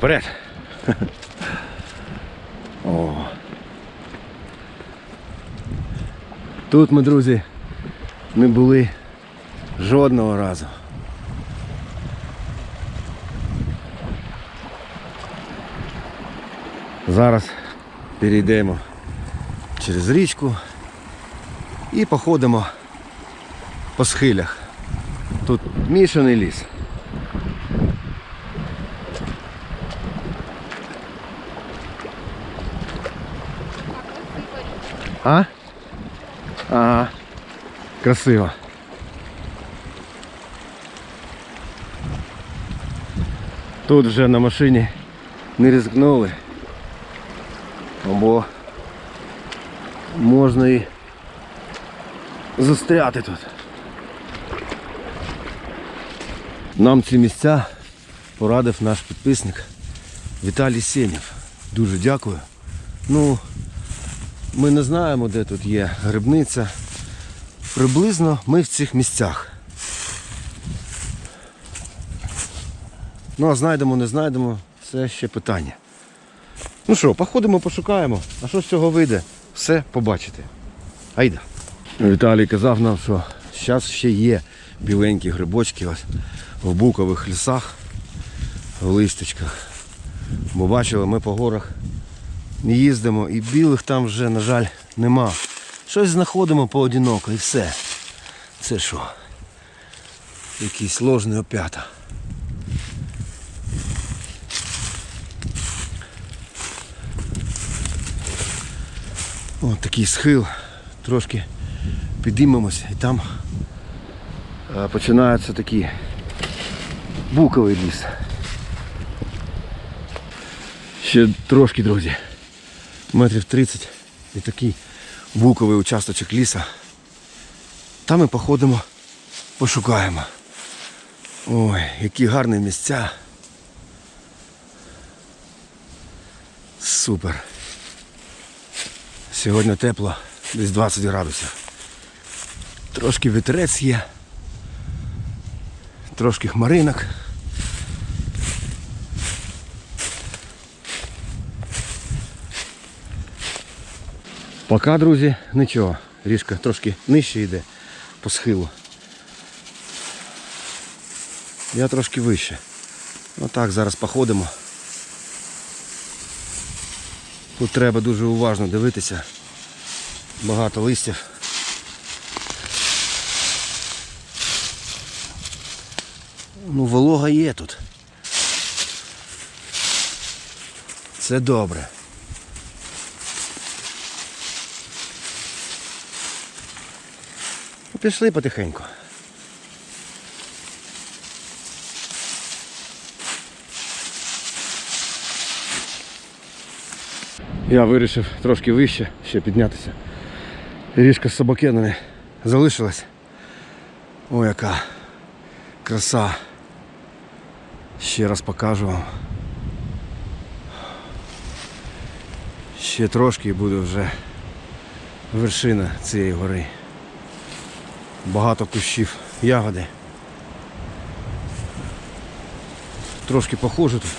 Вперед! О. Тут ми, друзі, не були жодного разу. Зараз перейдемо через річку і походимо по схилях. Тут мішаний ліс. А? Ага. Красиво. Тут вже на машині не ризикнули. Бо можна і застряти тут. Нам ці місця порадив наш підписник Віталій Сенєв. Дуже дякую. Ну, ми не знаємо, де тут є грибниця. Приблизно ми в цих місцях. Ну а знайдемо, не знайдемо, це ще питання. Ну що, походимо, пошукаємо. А що з цього вийде? Все побачите. Айда. Віталій казав нам, що зараз ще є біленькі грибочки ось в букових лісах, в листочках. Бо бачили, ми по горах не їздимо і білих там вже, на жаль, нема. Щось знаходимо поодиноко і все. Це що? Якийсь ложний опята. Ось такий схил. Трошки підіймемося і там е, починається такий буковий ліс. Ще трошки, друзі. Метрів 30 і такий буковий участочок ліса. Там ми походимо, пошукаємо. Ой, які гарні місця. Супер. Сьогодні тепло, десь 20 градусів. Трошки вітерець є. Трошки хмаринок. Поки, друзі, нічого. Ріжка трошки нижче йде по схилу. Я трошки вище. Отак зараз походимо. Тут треба дуже уважно дивитися. Багато листів. Ну, волога є тут. Це добре. Пішли потихеньку. Я вирішив трошки вище ще піднятися. Ріжка з собакенами залишилась. О, яка краса. Ще раз покажу вам. Ще трошки і буде вже вершина цієї гори. Багато кущів ягоди. Трошки похожу тут.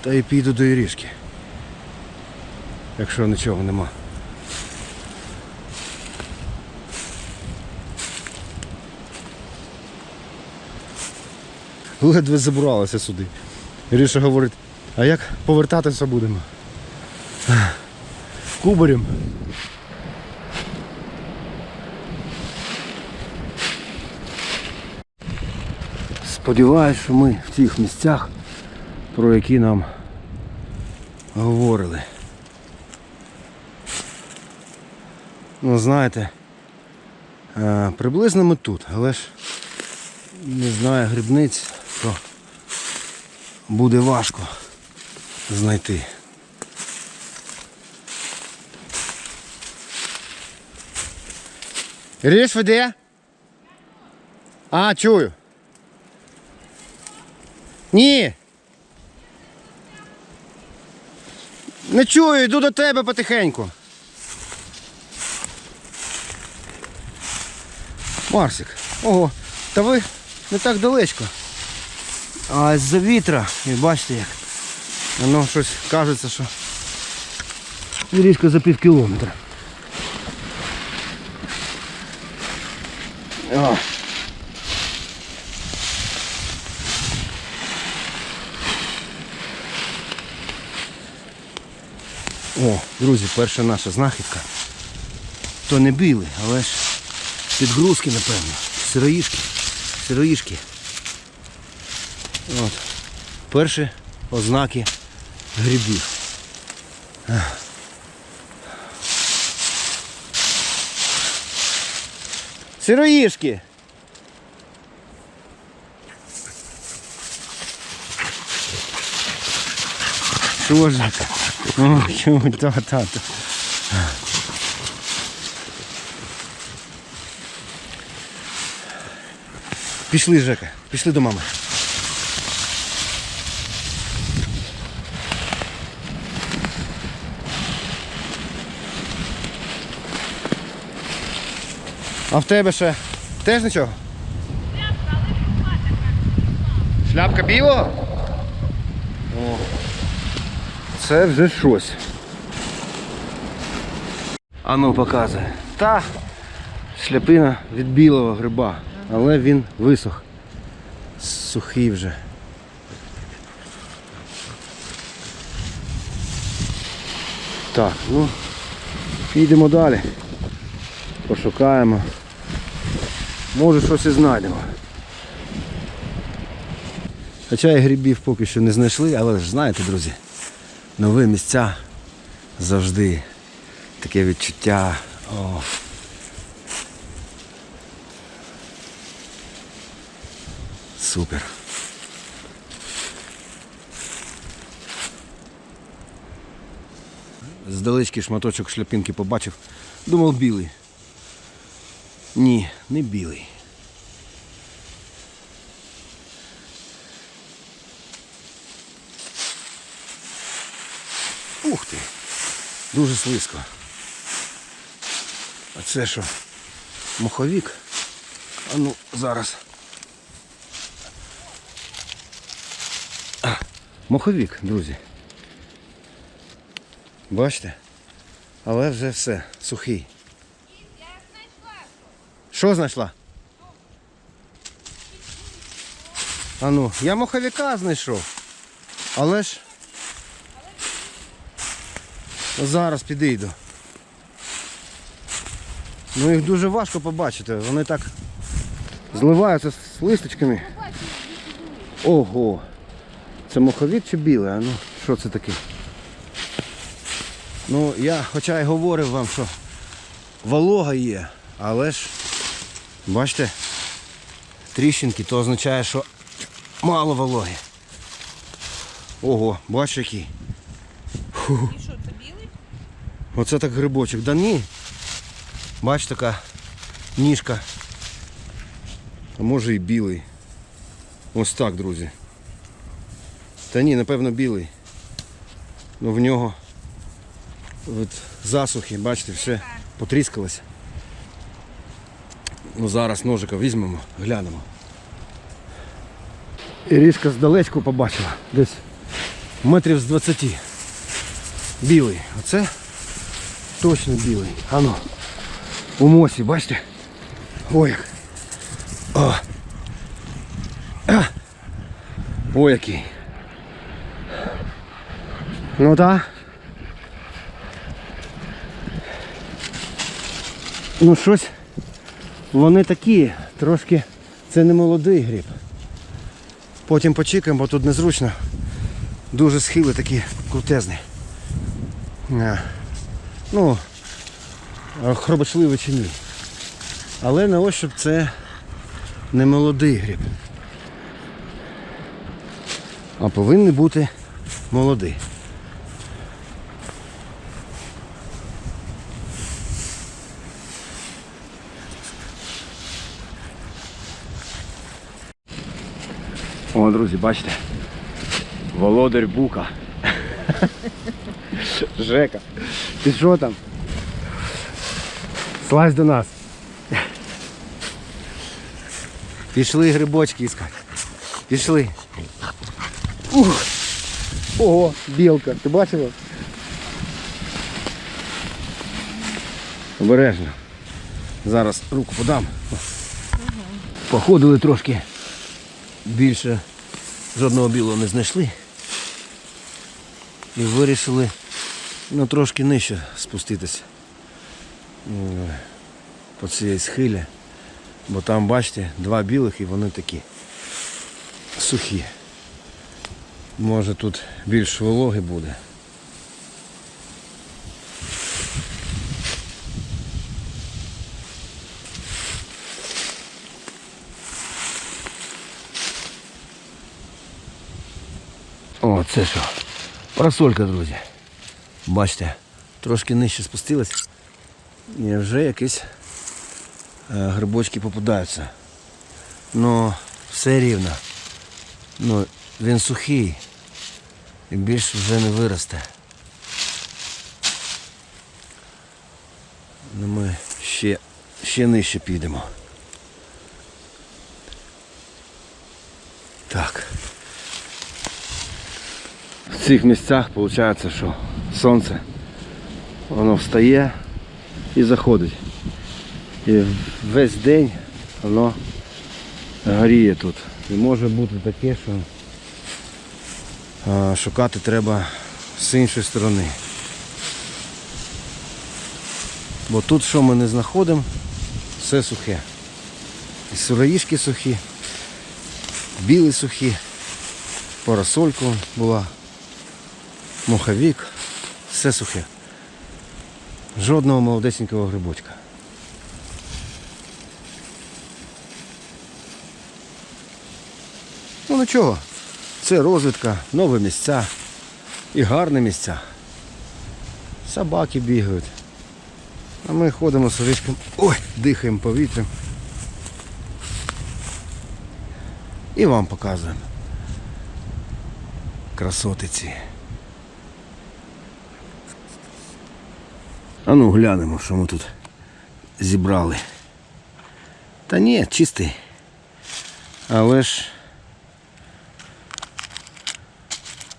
Та й піду до Ірішки. Якщо нічого нема. Ледве забралася сюди. Іріша говорить, а як повертатися будемо? Кубарем. Сподіваюсь, що ми в тих місцях, про які нам говорили. Ну, знаєте, е, приблизно ми тут, але ж не знаю грибниць, то буде важко знайти. Ріш веде? А, чую. Ні. Не чую, йду до тебе потихеньку. Марсик. Ого, та ви не так далечко. А з-за вітра, і бачите як. Воно щось кажеться, що річка за пів кілометра. О, друзі, перша наша знахідка. То не білий, але ж підгрузки, напевно. Сироїшки. Сироїшки. От. Перші ознаки грибів. Сироїшки. Це? О, чому, та, та, та. Пішли, Жека, пішли до мами. А в тебе ще теж нічого? Шляпка біла? О, це вже щось. А ну показує. Та шляпина від білого гриба, але він висох. Сухий вже. Так, ну, підемо далі. Пошукаємо. Може щось і знайдемо. Хоча і грибів поки що не знайшли, але ж знаєте, друзі, нові місця завжди таке відчуття. О. Супер. Здалечки шматочок шляпинки побачив. Думав білий. Ні, не білий. Ух ти! Дуже слизько. А це що? Моховік? А ну, зараз. Моховік, друзі. Бачите? Але вже все, сухий. Що знайшла? А ну, я моховика знайшов. Але ж. Зараз підійду. Ну їх дуже важко побачити. Вони так зливаються з листочками. Ого! Це моховік чи білий? А ну, що це таке? Ну, я хоча й говорив вам, що волога є, але ж, бачите, тріщинки, то означає, що мало вологи. Ого, бачиш який. Білий? Оце так грибочок. Да ні. Бач така ніжка. А може і білий. Ось так, друзі. Та ні, напевно, білий. Ну в нього от засухи, бачите, все потріскалося. Ну зараз ножика візьмемо, глянемо. Ірішка здалечку побачила. Десь метрів з 20. Білий. Оце точно білий. Ано. У мосі, бачите? Ой як. О. А. Ой який. Ну так. Ну щось. Вони такі, трошки це не молодий гриб. Потім почекаємо, бо тут незручно. Дуже схили такі крутезні. Ну, а хробочливий чи ні. Але на ощуп це не молодий гриб. А повинен бути молодий. О, друзі, бачите? Володар Бука. Жека. Ти що там? Слазь до нас. Пішли грибочки іскати. Пішли. Ух! Ого, білка, ти бачила? Обережно. Зараз руку подам. Походили трошки. Більше жодного білого не знайшли. І вирішили ну, трошки нижче спуститися по цій схилі. Бо там, бачите, два білих і вони такі сухі. Може тут більш вологи буде. О, це що? Парасолька, друзі. Бачите, трошки нижче спустилась. І вже якісь е, грибочки попадаються. Ну, все рівно. Ну, він сухий. І більше вже не виросте. Ну, ми ще, ще нижче підемо. Так. В цих місцях виходить, що сонце воно встає і заходить. І весь день воно горіє тут. І може бути таке, що шукати треба з іншої сторони. Бо тут що ми не знаходимо, все сухе. І сироїшки сухі, білі сухі, парасольку була, моховик, все сухе. Жодного молодесенького грибочка. Ну нічого, це розвідка, нові місця і гарні місця. Собаки бігають. А ми ходимо з річком, ой, дихаємо повітрям. І вам показуємо. Красоти А ну глянемо, що ми тут зібрали. Та ні, чистий. Але ж.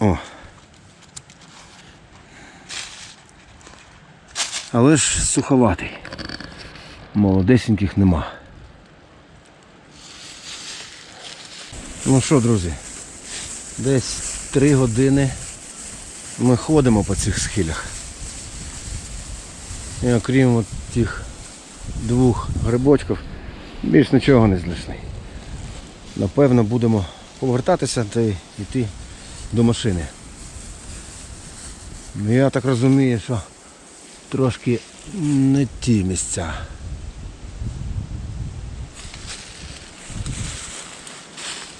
О. Але ж суховатий. Молодесеньких нема. Ну що, друзі, десь три години ми ходимо по цих схилях. І окрім от тих двох грибочків, більш нічого не знайшли. Напевно, будемо повертатися та йти до машини. Ну, Я так розумію, що трошки не ті місця.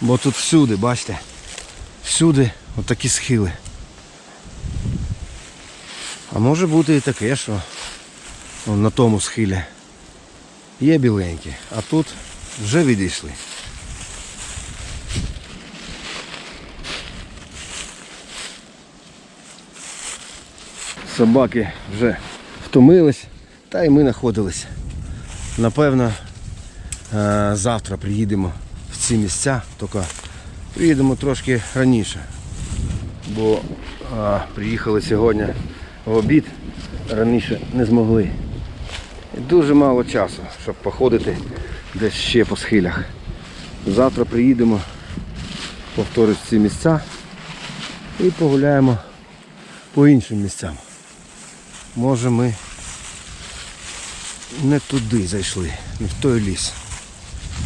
Бо тут всюди, бачите, всюди отакі схили. А може бути і таке, що он на тому схилі є біленькі, а тут вже відійшли. Собаки вже втомились, та й ми знаходились. Напевно, е, завтра приїдемо в ці місця, тільки приїдемо трошки раніше. Бо е, приїхали сьогодні в обід, раніше не змогли. Дуже мало часу, щоб походити десь ще по схилях. Завтра приїдемо, повторюсь ці місця і погуляємо по іншим місцям. Може ми не туди зайшли, не в той ліс.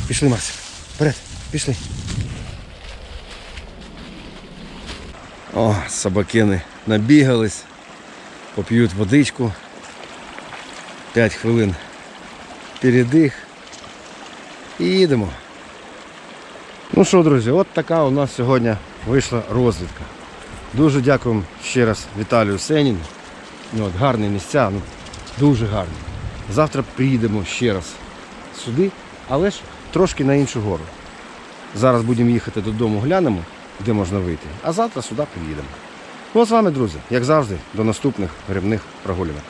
Пішли, Максик. Вперед, пішли. О, собакини набігались, поп'ють водичку. 5 хвилин передих. І їдемо. Ну що, друзі, от така у нас сьогодні вийшла розвідка. Дуже дякуємо ще раз Віталію Сеніну. Ну, от, гарні місця, ну, дуже гарні. Завтра приїдемо ще раз сюди, але ж трошки на іншу гору. Зараз будемо їхати додому, глянемо, де можна вийти, а завтра сюди приїдемо. Ну а з вами, друзі, як завжди, до наступних грибних прогулянок.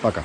Пока.